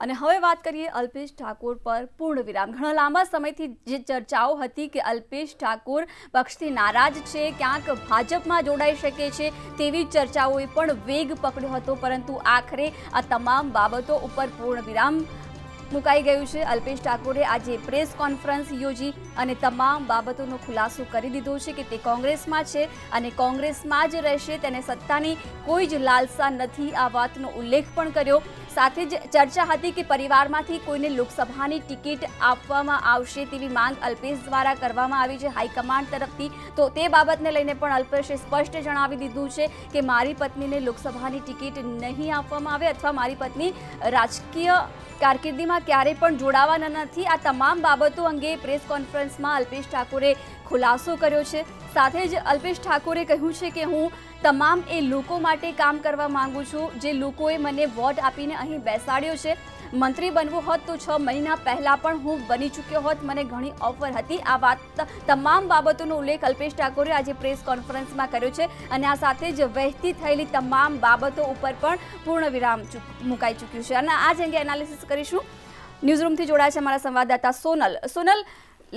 અને હવે વાત કરીએ અલ્પેશ ઠાકોર પર પૂર્ણ વિરામ. ઘણા લાંબા સમયથી જે ચર્ચાઓ હતી કે અલ્પેશ ઠાકોર પક્ષથી નારાજ છે, ક્યાંક ભાજપમાં જોડાઈ શકે છે તેવી ચર્ચાઓએ પણ વેગ પકડ્યો હતો, પરંતુ આખરે આ તમામ બાબતો ઉપર પૂર્ણ વિરામ મુકાઈ ગયું છે. અલ્પેશ ઠાકોરે આજે પ્રેસ કોન્ફરન્સ યોજી અને તમામ બાબતોનો ખુલાસો કરી દીધો છે કે તે કોંગ્રેસમાં છે અને કોંગ્રેસમાં જ રહેશે. તેને સત્તાની કોઈ જ લાલસા નથી આ વાતનો ઉલ્લેખ પણ કર્યો. સાથે જ ચર્ચા હતી કે પરિવારમાંથી કોઈને લોકસભાની ટિકિટ આપવામાં આવશે તેવી માંગ અલ્પેશ દ્વારા કરવામાં આવી છે હાઈકમાન્ડ તરફથી. તો તે બાબતને લઈને પણ અલ્પેશે સ્પષ્ટ જણાવી દીધું છે કે મારી પત્નીને લોકસભાની ટિકિટ નહીં આપવામાં આવે અથવા મારી પત્ની રાજકીય કારકિર્દીમાં ક્યારેય પણ જોડાવાના નથી. આ તમામ બાબતો અંગે પ્રેસ કોન્ફરન્સમાં અલ્પેશ ઠાકોરે ખુલાસો કર્યો છે. સાથે જ અલ્પેશ ઠાકોરે કહ્યું છે કે હું તમામ એ લોકો માટે કામ કરવા માંગુ છું. જે લોકોએ મને વોટ આપીને અહીં બેસાડ્યો છે. મંત્રી બનવું હોત તો છ મહિના પહેલાં પણ હું બની ચૂક્યો હોત. મને ઘણી ઓફર હતી. આ વાત તમામ બાબતોનો ઉલ્લેખ અલ્પેશ ઠાકોરે આજે પ્રેસ કોન્ફરન્સમાં કર્યો છે અને આ સાથે જ વહેતી થયેલી તમામ બાબતો ઉપર પણ પૂર્ણ વિરામ મુકાઈ ચૂક્યું છે. અને આ જ અંગે એનાલિસિસ કરીશું. ન્યૂઝરૂમથી જોડાયા છે અમારા સંવાદદાતા સોનલ. સોનલ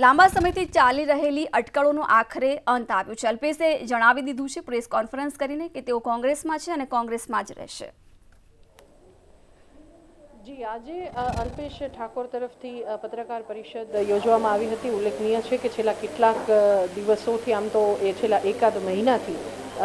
લાંબા સમયથી ચાલી રહેલી અટકળોનો આખરે અંત આવ્યો છે. અલ્પેશે જણાવી દીધું છે, પ્રેસ કોન્ફરન્સ કરીને કે તેઓ કોંગ્રેસમાં છે અને કોંગ્રેસમાં જ રહેશે. જી, આજે અલ્પેશ ઠાકોર તરફથી પત્રકાર પરિષદ યોજવામાં આવી હતી. ઉલ્લેખનીય છે કે છેલ્લા કેટલાક દિવસોથી, આમ તો એ છેલ્લા એકાદ મહિનાથી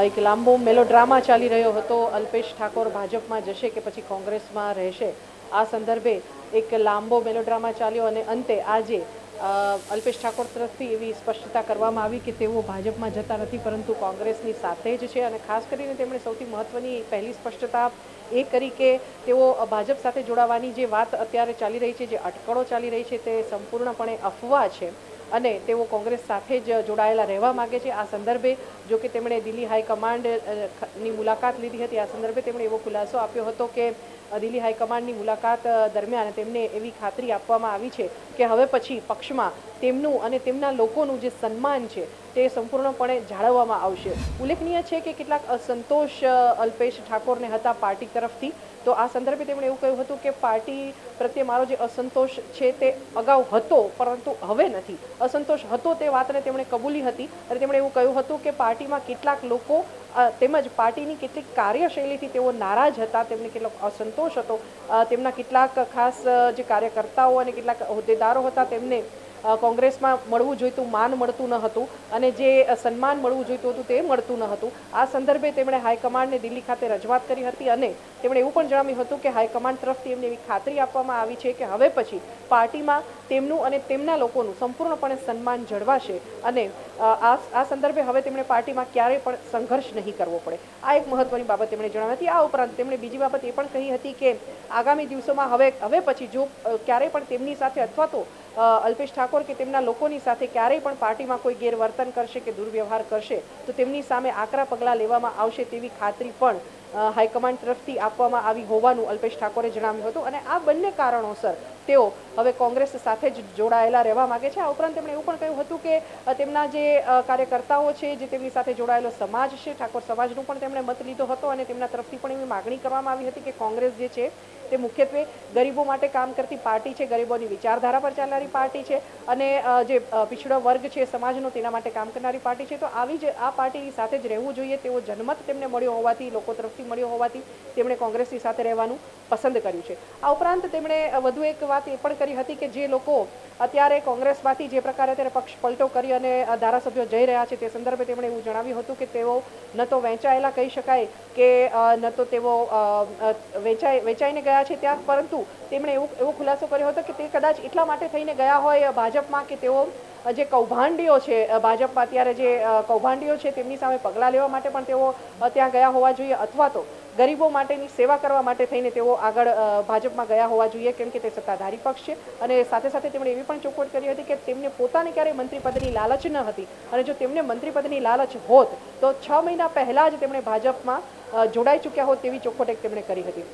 એક લાંબો મેલોડ્રામા ચાલી રહ્યો હતો. અલ્પેશ ઠાકોર ભાજપમાં જશે કે પછી કોંગ્રેસમાં રહેશે? આ સંદર્ભે એક લાંબો મેલોડ્રામા ચાલ્યો અને અંતે આજે અલ્પેશ ઠાકોર તરફથી એવી સ્પષ્ટતા કરવામાં આવી કે તેઓ ભાજપમાં જતા નથી, પરંતુ કોંગ્રેસની સાથે જ છે અને ખાસ કરીને તેમણે સૌથી મહત્ત્વની પહેલી સ્પષ્ટતા એ કરી કે તેઓ ભાજપ સાથે જોડાવાની જે વાત અત્યારે ચાલી રહી છે, જે અટકળો ચાલી રહી છે, તે સંપૂર્ણપણે અફવા છે. અને તેઓ કોંગ્રેસ સાથે જ જોડાયેલા રહેવા માગે છે. આ સંદર્ભે જો કે તેમણે દિલ્હી હાઈકમાન્ડની મુલાકાત લીધી હતી. આ સંદર્ભે તેમણે એવો ખુલાસો આપ્યો હતો કે દિલ્હી હાઈકમાન્ડની મુલાકાત દરમિયાન તેમને એવી ખાતરી આપવામાં આવી છે કે હવે પછી પક્ષમાં તેમનું અને તેમના લોકોનું જે સન્માન છે તે સંપૂર્ણપણે જાળવવામાં આવશે. ઉલ્લેખનીય છે કે કેટલાક અસંતોષ અલ્પેશ ઠાકોરને હતા પાર્ટી તરફથી. તો આ સંદર્ભે તેમણે એવું કહ્યું હતું કે પાર્ટી પ્રત્યે મારો જે અસંતોષ છે તે અગાઉ હતો, પરંતુ હવે નથી. અસંતોષ હતો તે વાતને તેમણે કબૂલી હતી અને તેમણે એવું કહ્યું હતું કે પાર્ટીમાં કેટલાક લોકો તેમજ પાર્ટીની કેટલીક કાર્યશૈલીથી તેઓ નારાજ હતા, તેમને કેટલોક અસંતોષ હતો. તેમના કેટલાક ખાસ જે કાર્યકર્તાઓ અને કેટલાક હોદ્દેદારો હતા, તેમને કોંગ્રેસમાં મળવું જોઈતું માન મળતું ન હતું અને જે સન્માન મળવું જોઈતું હતું તે મળતું ન હતું. આ સંદર્ભે તેમણે હાઈકમાન્ડને દિલ્હી ખાતે રજૂઆત કરી હતી અને તેમણે એવું પણ જણાવ્યું હતું કે હાઈકમાન્ડ તરફથી એમને એવી ખાતરી આપવામાં આવી છે કે હવે પછી પાર્ટીમાં તેમનું અને તેમના લોકોનું સંપૂર્ણપણે સન્માન જળવાશે અને આ આ સંદર્ભે હવે તેમણે પાર્ટીમાં ક્યારેય પણ સંઘર્ષ નહીં કરવો પડે. આ એક મહત્વની બાબત તેમણે જણાવી હતી. આ ઉપરાંત તેમણે બીજી બાબત એ પણ કહી હતી કે આગામી દિવસોમાં હવે હવે પછી જો ક્યારેય પણ તેમની સાથે અથવા તો અલ્પેશ ઠાકોર કે તેમના લોકોની સાથે ક્યારેય પણ પાર્ટીમાં કોઈ ગેરવર્તન કરશે કે દુર્વ્યવહાર કરશે, તો તેમની સામે આકરા પગલાં લેવામાં આવશે તેવી ખાતરી પણ હાઈકમાન્ડ તરફથી આપવામાં આવી હોવાનું અલ્પેશ ઠાકોરે જણાવ્યું હતું અને આ બંને કારણોસર તેઓ હવે કોંગ્રેસ સાથે જ જોડાયેલા રહેવા માગે છે. આ ઉપરાંત તેમણે એવું પણ કહ્યું હતું કે તેમના જે કાર્યકર્તાઓ છે જે તેમની સાથે જોડાયેલો સમાજ છે, ઠાકોર સમાજનું પણ તેમણે મત લીધો હતો અને તેમના તરફથી પણ એવી માગણી કરવામાં આવી હતી કે કોંગ્રેસ જે છે તે મુખ્યત્વે ગરીબો માટે કામ કરતી પાર્ટી છે, ગરીબોની વિચારધારા પર ચાલનારી પાર્ટી છે અને જે પિછડો વર્ગ છે સમાજનો તેના માટે કામ કરનારી પાર્ટી છે. તો આવી જ આ પાર્ટીની સાથે જ રહેવું જોઈએ. તેવો જન્મત તેમને મળ્યો હોવાથી, લોકો તરફથી મળ્યો હોવાથી તેમણે કોંગ્રેસની સાથે રહેવાનું પસંદ કર્યું છે. આ ઉપરાંત તેમણે વધુ એક વાત એ પણ કરી હતી કે જે લોકો અત્યારે કોંગ્રેસમાંથી જે પ્રકારે અત્યારે પક્ષ પલટો કરી અને ધારાસભ્યો જઈ રહ્યા છે તે સંદર્ભે તેમણે એવું જણાવ્યું હતું કે તેઓ ન તો વહેંચાયેલા કહી શકાય કે ન તો તેઓ વેચાઈ વેચાઈને ગયા છે ત્યાં, પરંતુ તેમણે એવું, એવો ખુલાસો કર્યો હતો કે તે કદાચ એટલા માટે થઈને ગયા હોય ભાજપમાં કે તેઓ જે કૌભાંડીઓ છે ભાજપમાં અત્યારે જે કૌભાંડીઓ છે તેમની સામે પગલાં લેવા માટે પણ તેઓ ત્યાં ગયા હોવા જોઈએ અથવા તો ગરીબો માટેની સેવા કરવા માટે થઈને તેઓ આગળ ભાજપમાં ગયા હોવા જોઈએ, કેમ કે તે સત્તાધારી પક્ષ છે. અને સાથે સાથે તેમણે એવી પણ ચોખવટ કરી હતી કે તેમને પોતાને ક્યારેય મંત્રીપદની લાલચ ન હતી. અને જો તેમને મંત્રીપદની લાલચ હોત, તો છ મહિના પહેલાં જ તેમણે ભાજપમાં જોડાઈ ચૂક્યા હોત તેવી ચોખવટ એક તેમણે કરી હતી.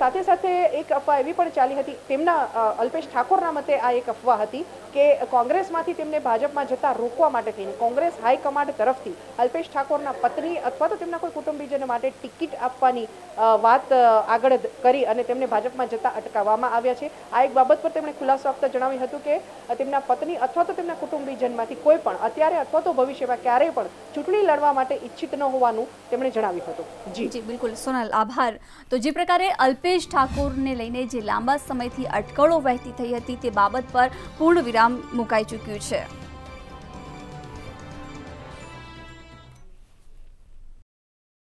સાથે સાથે એક અફવા એવી પણ ચાલી હતી, તેમના અલ્પેશ ઠાકોરના મતે આ એક અફવા હતી કે કોંગ્રેસમાંથી તેમને ભાજપમાં જતા રોકવા માટે થઈને, કોંગ્રેસ હાઈકમાન્ડ તરફથી અલ્પેશ ઠાકોરના પત્ની અથવા તો તેમના કોઈ કુટુંબીજનો માટે ટિકિટ આપવાની વાત આગળ કરી અને તેમને ભાજપમાં જતા અટકાવવામાં આવ્યા છે. આ એક બાબત પર તેમણે ખુલાસો આપતા જણાવ્યું હતું કે તેમના પત્ની અથવા તો તેમના કુટુંબીજનમાંથી કોઈ પણ, અત્યારે અથવા તો ભવિષ્યમાં ક્યારેય પણ ચૂંટણી લડવા માટે ઈચ્છિત ન હોવાનું તેમણે જણાવ્યું હતું. જી. જી, બિલકુલ. સોનલ, આભાર. તો જે પ્રકારે અલ્પેશ ઠાકોરને લઈને જે લાંબા સમયથી અટકળો વહેતી થઈ હતી તે બાબત પર પૂર્ણ વિરામ મુકાઈ ચૂક્યું છે.